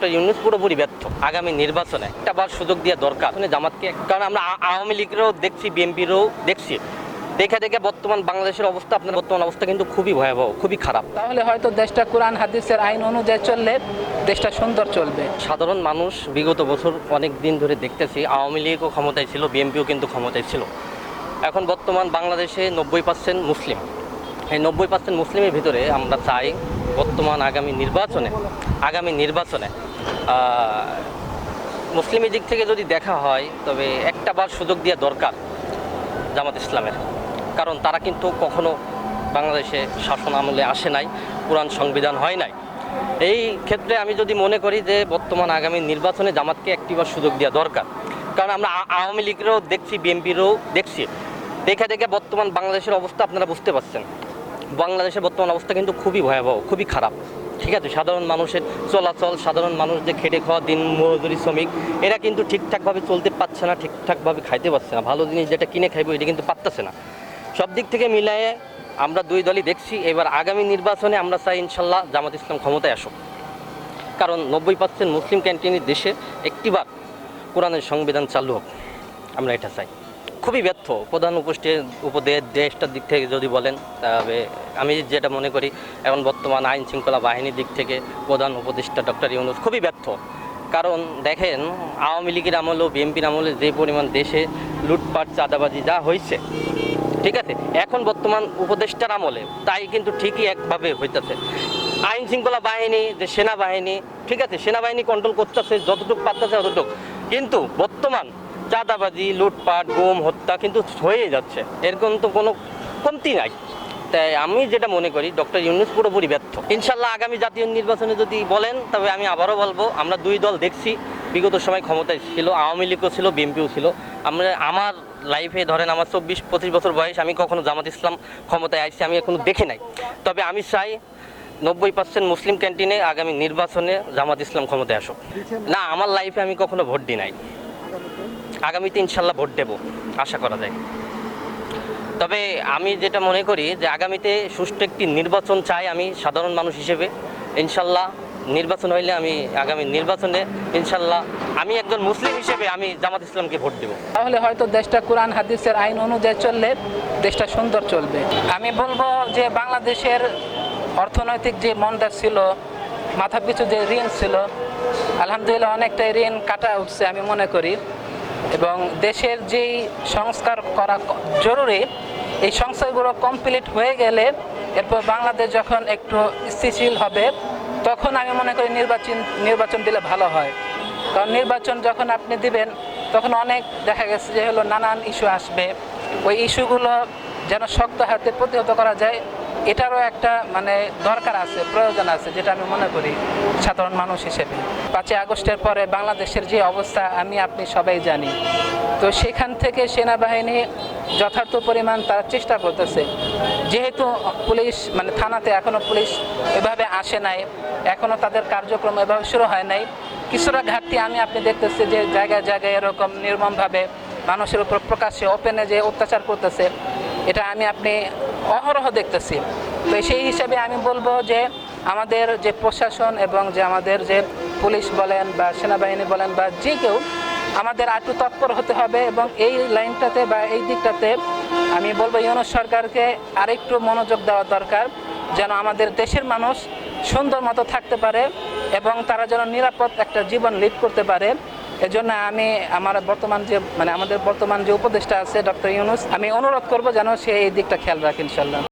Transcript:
Doctor Yunus পুরোপুরি ব্যর্থ। আগামী নির্বাচনে একটা বার সুযোগ দেওয়া দরকার। জামাতকে কারণ আমরা আওয়ামী লীগেরও দেখছি বিএনপিরও দেখছি। দেখে দেখে বর্তমান বাংলাদেশের অবস্থা আপনার বর্তমান অবস্থা কিন্তু খুবই ভয়াবহ খুবই খারাপ। তাহলে হয়তো দেশটা কোরআন হাদিসের আইন অনুযায়ী চললে দেশটা সুন্দর চলবে। সাধারণ মানুষ বিগত বছর অনেক দিন ধরে দেখতেছি আওয়ামী লীগও ক্ষমতায় ছিল বিএনপিও কিন্তু ক্ষমতায় ছিল। এখন বর্তমান বাংলাদেশে নব্বই পার্সেন্ট মুসলিম। এই নব্বই পার্সেন্ট মুসলিমের ভিতরে আমরা চাই বর্তমান আগামী নির্বাচনে আগামী নির্বাচনে মুসলিমের দিক থেকে যদি দেখা হয়, তবে একটা বার সুযোগ দেওয়া দরকার জামাত ইসলামের। কারণ তারা কিন্তু কখনো বাংলাদেশে শাসন আমলে আসে নাই পুরান সংবিধান হয় নাই। এই ক্ষেত্রে আমি যদি মনে করি যে বর্তমান আগামী নির্বাচনে জামাতকে একটিবার সুযোগ দেওয়া দরকার। কারণ আমরা আওয়ামী লীগেরও দেখছি, বিএনপিরও দেখছি। দেখে দেখে বর্তমান বাংলাদেশের অবস্থা আপনারা বুঝতে পারছেন। বাংলাদেশের বর্তমান অবস্থা কিন্তু খুবই ভয়াবহ, খুবই খারাপ। ঠিক আছে? সাধারণ মানুষের চলাচল, সাধারণ মানুষ যে খেটে খাওয়া, দিন মজুরি, শ্রমিক, এরা কিন্তু ঠিকঠাকভাবে চলতে পারছে না, ঠিকঠাকভাবে খাইতে পারছে না। ভালো জিনিস যেটা কিনে খাইবো, এটা কিন্তু পারতেছে না। সব দিক থেকে মিলায়ে আমরা দুই দলই দেখছি, এবার আগামী নির্বাচনে আমরা চাই ইনশাল্লাহ জামাত ইসলাম ক্ষমতায় আসুক। কারণ নব্বই পার্সেন্ট মুসলিম ক্যান্টিনের দেশে একটিবার কোরআনের সংবিধান চালু হোক, আমরা এটা চাই। খুবই ব্যর্থ। প্রধান উপস্থিত উপদেশ, দেশটার দিক থেকে যদি বলেন তবে আমি যেটা মনে করি, এখন বর্তমান আইন শৃঙ্খলা বাহিনীর দিক থেকে প্রধান উপদেষ্টা ডক্টর ইউনুস খুবই ব্যর্থ। কারণ দেখেন, আওয়ামী লীগের আমল আমলেও বিএনপির আমলে যে পরিমাণ দেশে লুটপাট, চাঁদাবাজি যা হয়েছে, ঠিক আছে? এখন বর্তমান উপদেষ্টার আমলে তাই কিন্তু ঠিকই একভাবে হইতেছে। আইন শৃঙ্খলা বাহিনী, যে সেনাবাহিনী, ঠিক আছে? সেনাবাহিনী কন্ট্রোল করতেছে, যতটুকু পারতেছে ততটুকু কিন্তু বর্তমান চাঁদাবাজি, লুটপাট, গুম, হত্যা কিন্তু হয়ে যাচ্ছে। এরকম তো কোনো কমতি নাই। তাই আমি যেটা মনে করি, ডক্টর ইউনুস পুরোপুরি ব্যর্থ। ইনশাল্লাহ আগামী জাতীয় নির্বাচনে যদি বলেন, তবে আমি আবারও বলব, আমরা দুই দল দেখছি, বিগত সময় ক্ষমতায় ছিল, আওয়ামী লীগও ছিল, বিএনপিও ছিল। আমরা, আমার লাইফে ধরেন আমার চব্বিশ, পঁচিশ বছর বয়স, আমি কখনো জামাত ইসলাম ক্ষমতায় আসছি আমি এখনও দেখি নাই। তবে আমি চাই নব্বই পার্সেন্ট মুসলিম ক্যান্টিনে আগামী নির্বাচনে জামাত ইসলাম ক্ষমতায় আসুক। না, আমার লাইফে আমি কখনো ভোট দিই নাই। আগামীতে ইনশাল্লাহ ভোট দেব, আশা করা যায়। তবে আমি যেটা মনে করি যে আগামীতে সুষ্ঠু একটি নির্বাচন চাই আমি সাধারণ মানুষ হিসেবে। ইনশাল্লাহ নির্বাচন হইলে আমি আগামী নির্বাচনে ইনশাল্লাহ আমি একজন মুসলিম হিসেবে আমি জামাত ইসলামকে ভোট দেব। তাহলে হয়তো দেশটা কোরআন, হাদিসের আইন অনুযায়ী চললে দেশটা সুন্দর চলবে। আমি বলব যে বাংলাদেশের অর্থনৈতিক যে মন্দা ছিল মাথা পিছু যে ঋণ ছিল, আলহামদুলিল্লাহ অনেকটাই ঋণ কাটা উঠছে আমি মনে করি। এবং দেশের যেই সংস্কার করা জরুরি, এই সংস্কারগুলো কমপ্লিট হয়ে গেলে এরপর বাংলাদেশ যখন একটু স্থিতিশীল হবে, তখন আমি মনে করি নির্বাচন নির্বাচন দিলে ভালো হয়। কারণ নির্বাচন যখন আপনি দিবেন, তখন অনেক দেখা গেছে যে হলো নানান ইস্যু আসবে। ওই ইস্যুগুলো যেন শক্ত হাতে প্রতিহত করা যায় এটারও একটা মানে দরকার আছে, প্রয়োজন আছে, যেটা আমি মনে করি সাধারণ মানুষ হিসেবে। পাঁচই আগস্টের পরে বাংলাদেশের যে অবস্থা আমি, আপনি সবাই জানি। তো সেখান থেকে সেনাবাহিনী যথার্থ পরিমাণ তারা চেষ্টা করতেছে। যেহেতু পুলিশ মানে থানাতে এখনও পুলিশ এভাবে আসে নাই, এখনও তাদের কার্যক্রম এভাবে শুরু হয় নাই। কিছুটা ঘাটতি আমি, আপনি দেখতেছি যে জায়গায় জায়গায় এরকম নির্মমভাবে মানুষের উপর প্রকাশ্যে ওপেনে যে অত্যাচার করতেছে এটা আমি আপনি অহরহ দেখতেছি। তো সেই হিসাবে আমি বলব যে আমাদের যে প্রশাসন এবং যে আমাদের যে পুলিশ বলেন বা সেনাবাহিনী বলেন বা যে কেউ, আমাদের আটু তৎপর হতে হবে এবং এই লাইনটাতে বা এই দিকটাতে আমি বলব ইউনুস সরকারকে আরেকটু মনোযোগ দেওয়া দরকার, যেন আমাদের দেশের মানুষ সুন্দর মতো থাকতে পারে এবং তারা যেন নিরাপদ একটা জীবন লিড করতে পারে। এজন্য আমি আমার বর্তমান যে মানে আমাদের বর্তমান যে উপদেষ্টা আছে ডক্টর ইউনুস, আমি অনুরোধ করব যেন সে এই দিকটা খেয়াল রাখে ইনশাল্লাহ।